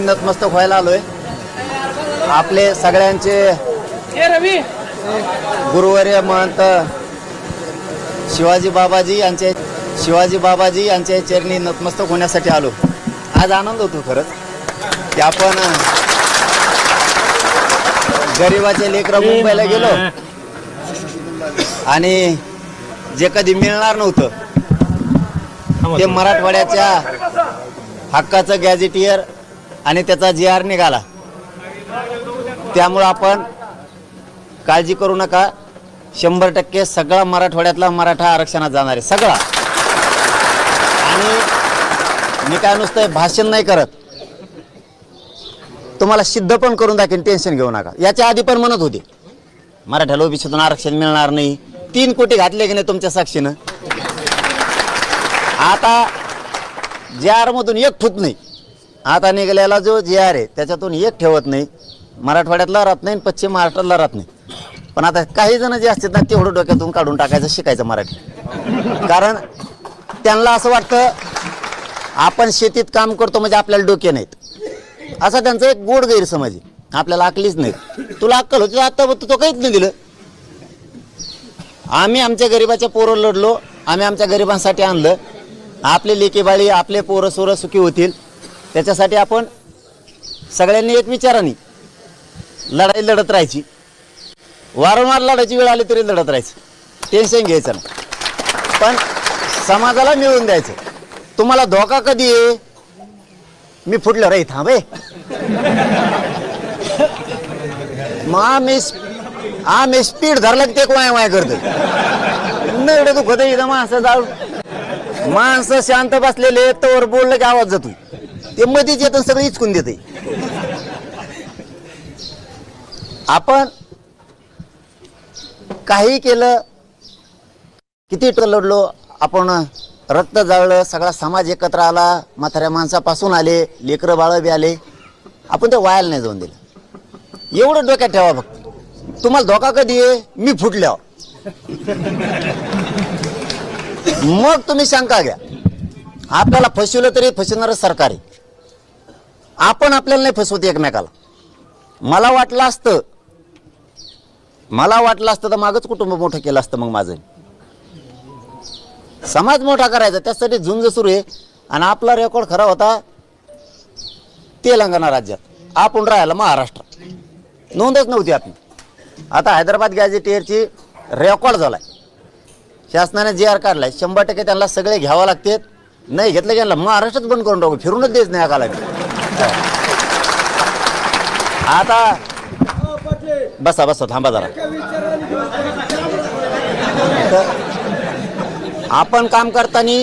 नतमस्तक व्हायला आलोय. आपले सगळ्यांचे गुरुवर्य महंत शिवाजी बाबाजी यांचे शिवाजी बाबाजी यांच्या चरणी नतमस्तक होण्यासाठी आलो. आज आनंद होतो खरंच. की आपण गरिबाचे लेकरं मुंबईला गेलो. आणि जे कधी मिळणार नव्हतं ते मराठवाड्याच्या हक्काचं गॅझेटियर आणि त्याचा जी आर निघाला. त्यामुळं आपण काळजी करू नका. शंभर टक्के सगळा मराठवाड्यातला मराठा आरक्षणात जाणार आहे. सगळा. आणि मी काय नुसतं भाषण नाही करत. तुम्हाला सिद्ध पण करून दाखवेन टेन्शन घेऊ नका. याच्या आधी पण म्हणत होते. मराठ्याला ओबीसीतून आरक्षण मिळणार नाही. तीन कोटी घातले की नाही तुमच्या साक्षीनं? आता जे आर मधून एक फूट नाही. आता निघालेला जो जे आर आहे त्याच्यातून एक ठेवत नाही. मराठवाड्यातला राहत नाही आणि पश्चिम महाराष्ट्रातला राहत नाही. पण आता काही जण जे असतात ना तेवढं डोक्यातून काढून टाकायचं शिकायचं मराठी. कारण त्यांना असं वाटतं आपण शेतीत काम करतो म्हणजे आपल्याला डोके नाहीत. असा त्यांचा एक गोड गैरसमज आहे. आपल्याला अकलीच नाही तुला अक्कल होती आता तो काहीच नाही दिलं. आम्ही आमच्या गरिबाच्या पोरं लढलो आम्ही आमच्या गरिबांसाठी आणलं. आपले लेकीबाळी आपले पोरं सोरं सुखी होतील. त्याच्यासाठी आपण सगळ्यांनी एक विचाराने लढाई लढत राहायची. वारंवार लढायची वेळ आली तरी लढत राहायचं. टेन्शन घ्यायचं नाही. पण समाजाला मिळवून द्यायचं. तुम्हाला धोका कधी आहे? मी फुटलं रे थांबे मग आम्ही आम्ही स्पीड धरला की ते वाय वाय करतो? न एवढं दुखत इथं माणसं जाऊ माणसं शांत बसलेले तर बोललं की आवाज जातो ते मध्येच येतं सगळं इचकून देते. आपण काही केलं किती लढलो आपण रक्त जाळलं सगळा समाज एकत्र आला म्हाताऱ्या माणसापासून आले लेकरं बाळं बी आले. आपण ते वायाला नाही जाऊन दिलं. एवढं डोक्यात ठेवा फक्त. तुम्हाला धोका कधी आहे? मी फुटल्यावर. मग तुम्ही शंका घ्या. आपल्याला फसवलं तरी फसवणार सरकार आहे. आपण आपल्याला नाही फसवत एकमेकाला. मला वाटलं असतं मला वाटलं असतं तर मागच कुटुंब मोठं केलं असतं मग माझं. समाज मोठा करायचा त्यासाठी झुंज सुरू आहे. आणि आपला रेकॉर्ड खरा होता तेलंगणा राज्यात. आपण राहायला महाराष्ट्र. नोंदच नव्हती आपली. आता हैदराबाद गॅझेटियरची रेकॉर्ड झालाय. शासनाने जे आर काढलाय शंभर टक्के त्यांना सगळे घ्यावं लागते. नाही घेतलं की त्यांना महाराष्ट्रात बंद करून टाकू. फिरूनच देत नाही आकाला आता बसा बसा थांबा जरा. तर आपण काम करताना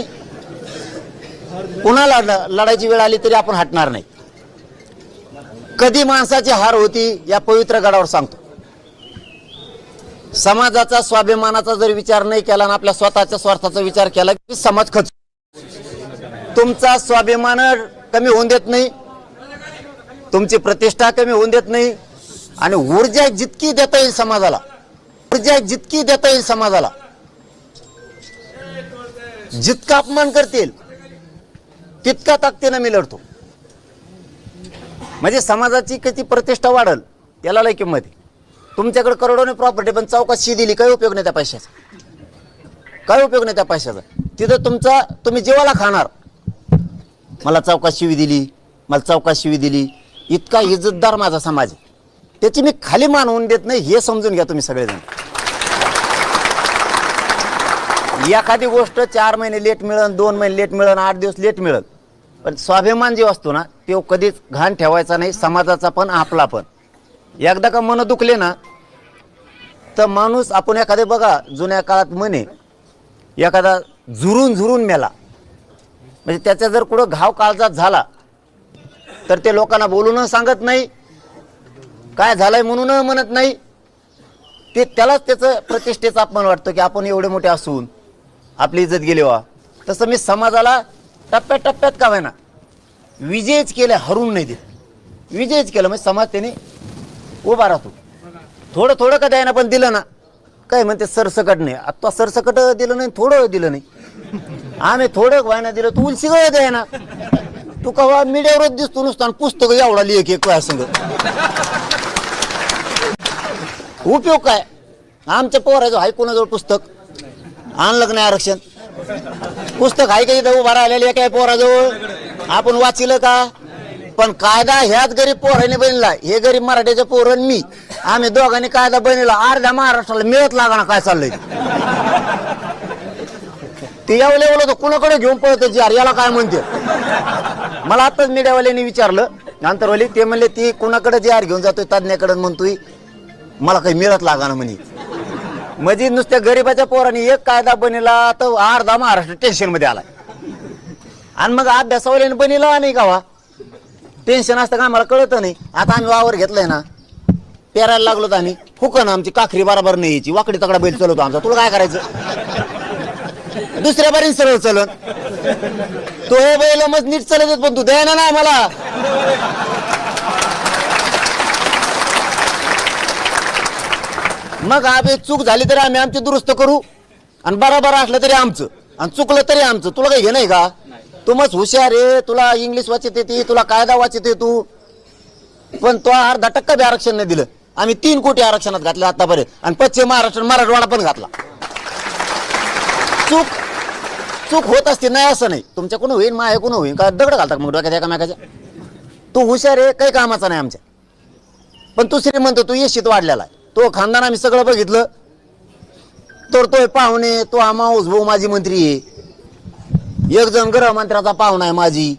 पुन्हा लढ लढायची वेळ आली तरी आपण हटणार नाही. कधी माणसाची हार होती या पवित्र गडावर सांगतो. समाजाचा स्वाभिमानाचा जर विचार नाही केला आणि आपल्या स्वतःच्या स्वार्थाचा विचार केला की समाज खच तुमचा स्वाभिमान कमी होऊन देत नाही तुमची प्रतिष्ठा कमी होऊन देत नाही आणि ऊर्जा जितकी देता येईल समाजाला ऊर्जा जितकी देता येईल समाजाला जितका अपमान करतील तितका ताकदीनं मी लढतो. म्हणजे समाजाची किती प्रतिष्ठा वाढल त्याला लय किंमत आहे. तुमच्याकडे करोडोने प्रॉपर्टी पण चौकशी दिली काही उपयोग नाही त्या पैशाचा? काय उपयोग नाही त्या पैशाचा? तिथं तुमचा तुम्ही जीवाला खाणार. मला चौकात शिवी दिली मला चौकात शिवी दिली. इतका इज्जतदार माझा समाज आहे. त्याची मी खाली मान होऊन देत नाही हे समजून घ्या तुम्ही सगळेजण. एखादी गोष्ट चार महिने लेट मिळन दोन महिने लेट मिळन आठ दिवस लेट मिळन. पण स्वाभिमान जो असतो ना तो कधीच घाण ठेवायचा नाही समाजाचा पण आपला पण. एकदा का मन दुखले ना तर माणूस आपण एखादे बघा जुन्या काळात म्हणे एखादा झुरून झुरून मेला. म्हणजे त्याचा जर कुठं घाव काळजात झाला तर ते लोकांना बोलून सांगत नाही. काय झालंय म्हणून म्हणत नाही. ते त्यालाच त्याचं प्रतिष्ठेचं अपमान वाटतं की आपण एवढे मोठे असून आपली इज्जत गेली वा. तसं मी समाजाला टप्प्यात टप्प्यात का व्हायना विजयच केलं हरून नाही देत. विजयच केलं म्हणजे समाज त्याने उभा राहतो. थोडं थोडं का द्यायना पण दिलं ना. काय म्हणते सरसकट नाही. आता सरसकट दिलं नाही थोडं दिलं नाही. आम्ही थोडं व्हायना दिलं तू उलशी गळ द्यायना. तू कवा मीडियावरच दिसतो नुसतं पुस्तक एवढा लेख एक वेळा संग. उपयोग काय? आमच्या पोराचं आहे कोणाजवळ पुस्तक? आणलं का नाही आरक्षण? पुस्तक आहे का इथं उभा राहिलेलं काय पोराजवळ? आपण वाचिलं का? पण कायदा ह्याच गरीब पोराने बनला. हे गरीब मराठीच्या पोर आणि मी. आम्ही दोघांनी कायदा बनला. अर्ध्या महाराष्ट्राला मिळत लागणार काय चाललंय? ते यावले एवढं तर कुणाकडे घेऊन पळत जी याला काय म्हणते? मला आताच मीडियावाल्यांनी विचारलं अंतरवाली ते म्हणले ती कुणाकडे जे आर घेऊन जातोय तज्ञाकडे म्हणतोय मला काही मिळत लागा ना म्हणे. म्हणजे नुसत्या गरीबाच्या पोरांनी एक कायदा बनिला तर अर्धा महाराष्ट्र टेन्शनमध्ये आला आणि मग अभ्यासावाल्याने बनिला नाही गावा टेन्शन असतं का आम्हाला कळत नाही. आता आम्ही वावर घेतलाय ना पेरायला लागलो तर आम्ही. फुकन आमची काखरी बरोबर नाही यायची. वाकडी तकडा बैल चलवतो आमचा. तुला काय करायचं? दुसऱ्या बारीन सरळ चलन. तो हे बैल मग नीट चालत पण तू द्या ना ना मग आम्ही चूक झाली तरी आम्ही आमची दुरुस्त करू. आणि बरोबर असलं तरी आमचं. आणि चुकलं तरी आमचं. तुला काही हे नाही का? तू मस्त हुशार आहे तुला इंग्लिश वाचत येते तुला कायदा वाचत तू पण तो अर्धा टक्का बी आरक्षण नाही दिलं. आम्ही तीन कोटी आरक्षणात घातलं आतापर्यंत. आणि पश्चिम महाराष्ट्र मराठवाडा पण घातला. चूक चूक होत असते नाही असं नाही. तुमच्याकडून होईल माझ्याकडून होईल का दगड घालतात मग डोक्यात एकामेकाच्या तू हुशार आहे काही कामाचा नाही आमच्या. पण तू श्रीमंत तू येशीत वाढलेला आहे. तो खानदान आम्ही सगळं बघितलं. तर तो पाहुणे तो हा माऊस भाऊ माझी मंत्री आहे. एक जण गृहमंत्र्याचा पाहुणा आहे माझी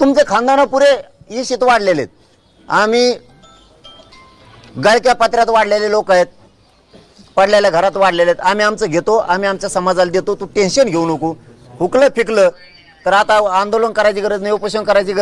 तुमचे खानदान पुरे येशीत वाढलेले आहेत. आम्ही गायक्या पात्र्यात वाढलेले लोक आहेत. पडलेल्या घरात वाढलेले आहेत. आम्ही आमचं घेतो आम्ही आमच्या समाजाला देतो. तू टेन्शन घेऊ नको. हुकलं फिकलं. तर आता आंदोलन करायची गरज नाही उपोषण करायची गरज